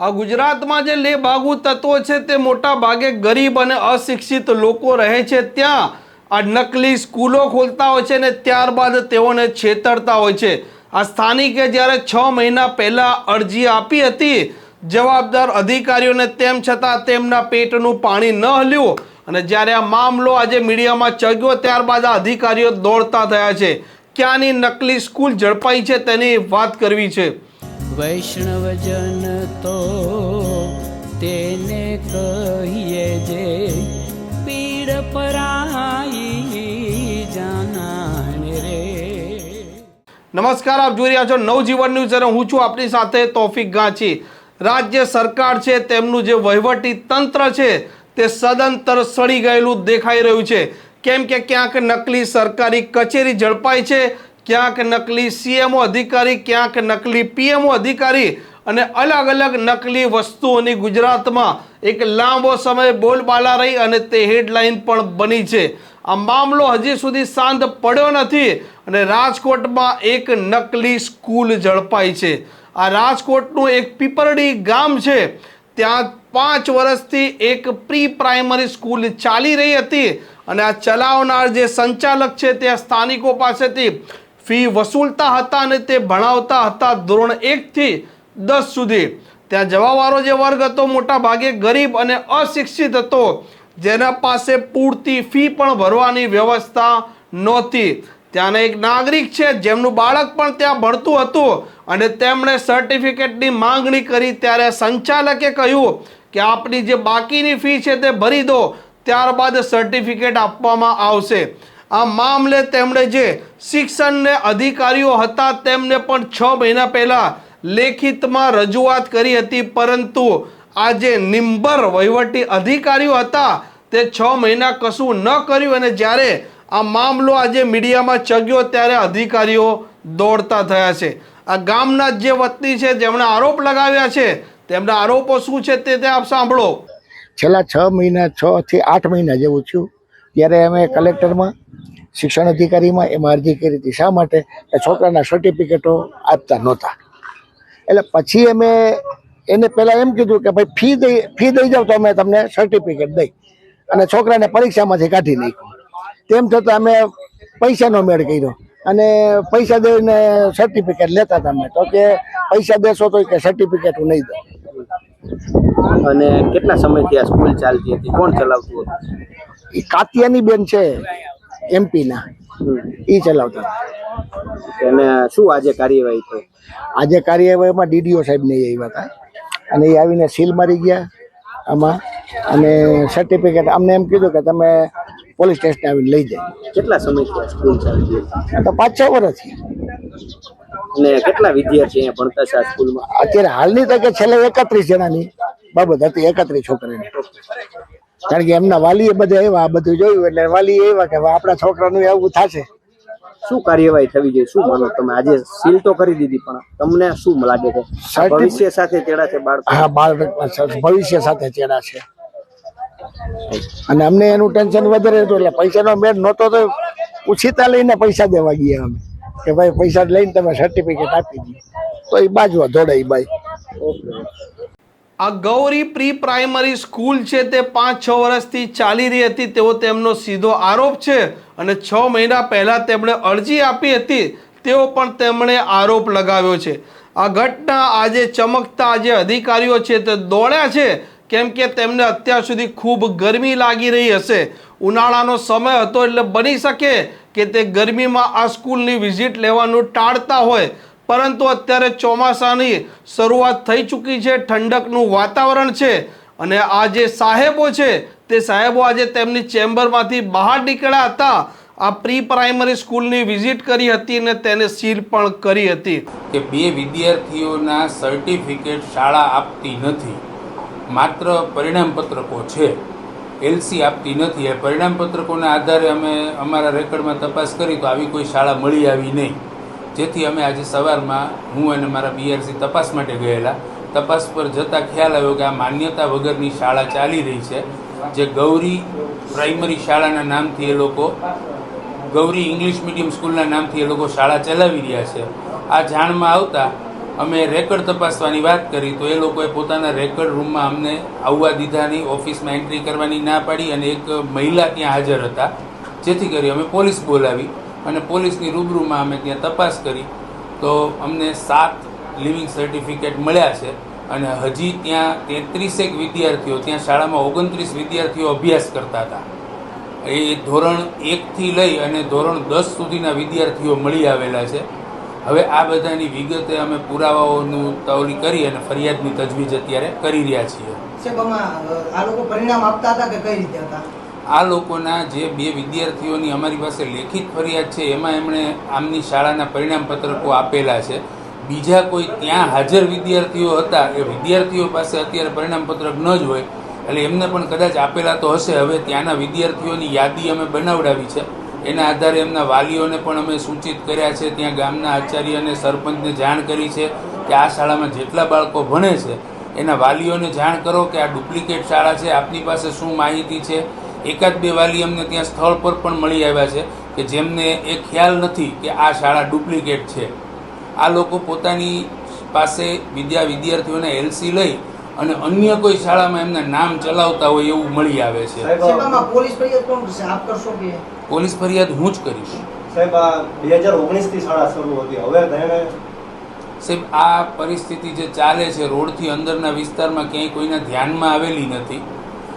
આ ગુજરાતમાં જે લે બાગુ તત્વો છે તે મોટા ભાગે ગરીબ અને અશિક્ષિત લોકો રહે છે. ત્યાં આ નકલી સ્કૂલો ખોલતા હોય છે ને ત્યારબાદ તેઓને છેતરતા હોય છે. આ સ્થાનિકે જ્યારે છ મહિના પહેલાં અરજી આપી હતી, જવાબદાર અધિકારીઓને તેમ છતાં તેમના પેટનું પાણી ન હલ્યું અને જ્યારે આ મામલો આજે મીડિયામાં ચગ્યો ત્યારબાદ આ અધિકારીઓ દોડતા થયા છે. ક્યાંની નકલી સ્કૂલ ઝડપાઈ છે તેની વાત કરવી છે. વૈષ્ણવજન તો તેને કહીએ જે પીડ પરાઈ જાનાને રે. નમસ્કાર, આપ જોઈ રહ્યા છો નવજીવન ન્યૂઝ. અને હું છું આપની સાથે તોફિક ગાંચી. રાજ્ય સરકાર છે, તેમનું જે વહીવટી તંત્ર છે, તે સદંતર સડી ગયેલું દેખાઈ રહ્યું છે. કેમ કે ક્યાંક નકલી સરકારી કચેરી ઝડપાય છે ક્યાંક નકલી સીએમઓ અધિકારી, ક્યાંક નકલી પીએમઓ અધિકારી અને અલગ અલગ નકલી વસ્તુઓની ગુજરાતમાં એક લાંબો સમય બોલબાલા રહી અને તે હેડલાઇન પણ બની છે. આ મામલો હજી સુધી શાંત પડ્યો નથી અને રાજકોટમાં એક નકલી સ્કૂલ ઝડપાઈ છે. આ રાજકોટનું એક પીપરડી ગામ છે. ત્યાં પાંચ વર્ષથી એક પ્રી પ્રાઇમરી સ્કૂલ ચાલી રહી હતી અને આ ચલાવનાર જે સંચાલક છે તે સ્થાનિકો પાસેથી ફી વસૂલતા હતા અને તે ભણાવતા હતા ધોરણ એકથી દસ સુધી. ત્યાં જવાવાળો જે વર્ગ હતો, મોટા ભાગે ગરીબ અને અશિક્ષિત હતો, જેના પાસે પૂરતી ફી પણ ભરવાની વ્યવસ્થા નહોતી. ત્યાંના એક નાગરિક છે, જેમનું બાળક પણ ત્યાં ભણતું હતું અને તેમણે સર્ટિફિકેટની માંગણી કરી ત્યારે સંચાલકે કહ્યું કે આપની જે બાકીની ફી છે તે ભરી દો, ત્યારબાદ સર્ટિફિકેટ આપવામાં આવશે. આ મામલે તેમણે જે શિક્ષણને અધિકારીઓ હતા તેમને પણ છ મહિના પહેલાં લેખિતમાં રજૂઆત કરી હતી, પરંતુ આ જે નિંબર વહીવટી અધિકારીઓ હતા તે છ મહિના કશું ન કર્યું અને જ્યારે આ મામલો આજે મીડિયામાં ચગ્યો ત્યારે અધિકારીઓ દોડતા થયા છે. આ ગામના જે વતની છે, જેમણે આરોપ લગાવ્યા છે, તેમના આરોપો શું છે તે આપ સાંભળો. છેલ્લા છ મહિના, છ થી આઠ મહિના જેવું થયું. ત્યારે અમે કલેક્ટરમાં, શિક્ષણ અધિકારીમાં એમાં અરજી કરી હતી. શા માટે? કે છોકરાના સર્ટિફિકેટો આપતા નહોતા. એટલે પછી અમે એને પહેલાં એમ કીધું કે ભાઈ ફી દઈ ફી દઈ જાવ તો અમે તમને સર્ટિફિકેટ દઈ. અને છોકરાને પરીક્ષામાંથી કાઢી નાખ્યું. તેમ છતાં અમે પૈસાનો મેળ કર્યો. અને પૈસા દઈને સર્ટિફિકેટ લેતા તમે તો કે પૈસા દેશો તો કે સર્ટિફિકેટ હું નહીં દઉં. અને કેટલા સમયથી આ સ્કૂલ ચાલતી હતી? કોણ ચલાવતું હતું? એ કાતિયાની બેન છે એમપીના. એ ચલાવતા. અને શું આજે કાર્યવાહી થઈ? આજે કાર્યવાહીમાં ડીડીઓ સાહેબ ને આવ્યા હતા. અને એ આવીને સીલ મારી ગયા આમાં. અને સર્ટિફિકેટ અમને એમ કીધું કે તમે પોલીસ સ્ટેશન આવીને લઈ જાય કેટલા સમય સ્કૂલ ચાલતી તો પાંચ છ. વર્ષથી અને કેટલા વિદ્યાર્થી અહીંયા ભણતા છે આ સ્કૂલમાં અત્યારે હાલની તકે છેલ્લે એકત્રીસ જણાની બાબત હતી એકત્રીસ છોકરાની. કારણ કે એમના વાલીએ બધા એવા આ બધું જોયું એટલે વાલી એવા કે આપણા છોકરાનું એવું થશે. શું કાર્યવાહી થવી જોઈએ? શું માનો તમે? આજે સીલ તો કરી દીધી પણ તમને શું લાગે છે? ભવિષ્ય સાથે ચેડા છે બાળકો? હા બાળક ભવિષ્ય સાથે ચેડા છે. અને અમને એનું ટેન્શન વધારે હતું એટલે પૈસાનો મેળ નહોતો તો ઉછીતા લઈને પૈસા દેવા ગયા અમે. કે ભાઈ પૈસા લઈને તમે સર્ટિફિકેટ આપી દઈએ તો એ બાજુ એ બાઈ. આ ગૌરી પ્રી પ્રાઇમરી સ્કૂલ છે તે પાંચ છ વર્ષથી ચાલી રહી હતી તેવો તેમનો સીધો આરોપ છે અને છ મહિના પહેલાં તેમણે અરજી આપી હતી તેવો પણ તેમણે આરોપ લગાવ્યો છે. આ ઘટના આજે ચમકતા જે અધિકારીઓ છે તે દોડ્યા છે, કેમ કે તેમને અત્યાર સુધી ખૂબ ગરમી લાગી રહી હશે. ઉનાળાનો સમય હતો એટલે બની શકે કે તે ગરમીમાં આ સ્કૂલની વિઝિટ લેવાનું ટાળતા હોય પરંતુ અત્યારે ચોમાસાની શરૂઆત થઈ ચૂકી છે, ઠંડકનું વાતાવરણ છે અને આ જે સાહેબો છે, તે સાહેબો આજે તેમની ચેમ્બરમાંથી બહાર નીકળ્યા હતા. આ પ્રી પ્રાઇમરી સ્કૂલની વિઝિટ કરી હતી અને તેને સીલ પણ કરી હતી. કે બે વિદ્યાર્થીઓના સર્ટિફિકેટ શાળા આપતી નથી. માત્ર પરિણામપત્રકો છે. એલસી આપતી નથી. એ પરિણામપત્રકોના આધારે અમે અમારા રેકર્ડમાં તપાસ કરી તો આવી કોઈ શાળા મળી આવી નહીં. જેથી અમે આજે સવારમાં હું અને મારા બીઆરસી તપાસ માટે ગયેલા. તપાસ પર જતાં ખ્યાલ આવ્યો કે આ માન્યતા વગરની શાળા ચાલી રહી છે, જે ગૌરી પ્રાઇમરી શાળાના નામથી એ લોકો, ગૌરી ઇંગ્લિશ મીડિયમ સ્કૂલના નામથી એ લોકો શાળા ચલાવી રહ્યા છે. આ જાણમાં આવતા અમે રેકર્ડ તપાસવાની વાત કરી તો એ લોકોએ પોતાના રેકર્ડ રૂમમાં અમને આવવા દીધા નહીં, ઓફિસમાં એન્ટ્રી કરવાની ના પાડી અને એક મહિલા ત્યાં હાજર હતા. જેથી કરી અમે પોલીસ બોલાવી. અને પોલીસની રૂબરૂમાં અમે ત્યાં તપાસ કરી તો અમને સાત લિવિંગ સર્ટિફિકેટ મળ્યા છે અને હજી ત્યાં તેત્રીસેક વિદ્યાર્થીઓ, ત્યાં શાળામાં ઓગણત્રીસ વિદ્યાર્થીઓ અભ્યાસ કરતા હતા. એ ધોરણ એકથી લઈ અને ધોરણ દસ સુધીના વિદ્યાર્થીઓ મળી આવેલા છે. હવે આ બધાની વિગતે અમે પુરાવાઓનું તવલી કરી અને ફરિયાદની તજવીજ અત્યારે કરી રહ્યા છીએ. આ લોકો પરિણામ આપતા હતા કે કઈ રીતે હતા? આ લોકોના જે બે વિદ્યાર્થીઓની અમારી પાસે લેખિત ફરિયાદ છે, એમાં એમણે આમની શાળાના પરિણામ પત્રકો આપેલા છે. બીજા કોઈ ત્યાં હાજર વિદ્યાર્થીઓ હતા, એ વિદ્યાર્થીઓ પાસે અત્યારે પરિણામ પત્રક ન જ હોય, એટલે એમને પણ કદાચ આપેલા તો હશે. હવે ત્યાંના વિદ્યાર્થીઓની યાદી અમે બનાવડાવી છે. એના આધારે એમના વાલીઓને પણ અમે સૂચિત કર્યા છે. ત્યાં ગામના આચાર્ય અને સરપંચને જાણ કરી છે કે આ શાળામાં જેટલા બાળકો ભણે છે, એના વાલીઓને જાણ કરો કે આ ડુપ્લિકેટ શાળા છે. આપની પાસે શું માહિતી છે? એકાદ બે વાલી અમને ત્યાં સ્થળ પર પણ મળી આવ્યા છે કે જેમને એ ખ્યાલ નથી કે આ શાળા ડુપ્લિકેટ છે. આ લોકો પોતાની પાસે વિદ્યા વિદ્યાર્થીઓને એલસી લઈ અને અન્ય કોઈ શાળામાં એમના નામ ચલાવતા હોય એવું મળી આવે છે. પોલીસ ફરિયાદ કોણ કરશે? આપ કરશો કે? પોલીસ ફરિયાદ હું જ કરીશ. સાહેબ આ બે હજાર ઓગણીસથી શાળા શરૂ હતી. હવે સાહેબ આ પરિસ્થિતિ જે ચાલે છે રોડથી અંદરના વિસ્તારમાં ક્યાંય કોઈના ધ્યાનમાં આવેલી નથી.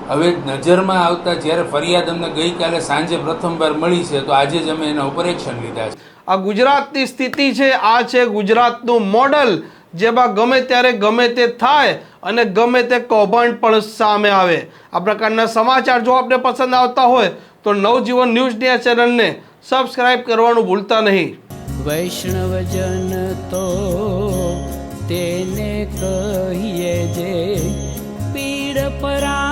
હવે નજરમાં આવતા જ્યારે ફરિયાદ અમને ગઈકાલે સાંજે પ્રથમવાર મળી છે તો આજે જ અમે એના ઉપર એક્શન લીધા છે. આ ગુજરાતની સ્થિતિ છે આ છે ગુજરાતનું મોડલ. જેમાં ગમે ત્યારે ગમે તે થાય અને ગમે તે કૌભાંડ પણ સામે આવે. આ પ્રકારના સમાચાર જો આપને પસંદ આવતા હોય તો નવજીવન ન્યૂઝ આ ચેનલને સબસ્ક્રાઇબ કરવાનું ભૂલતા નહીં. વૈષ્ણવજન તો તેને કહીએ જે separar.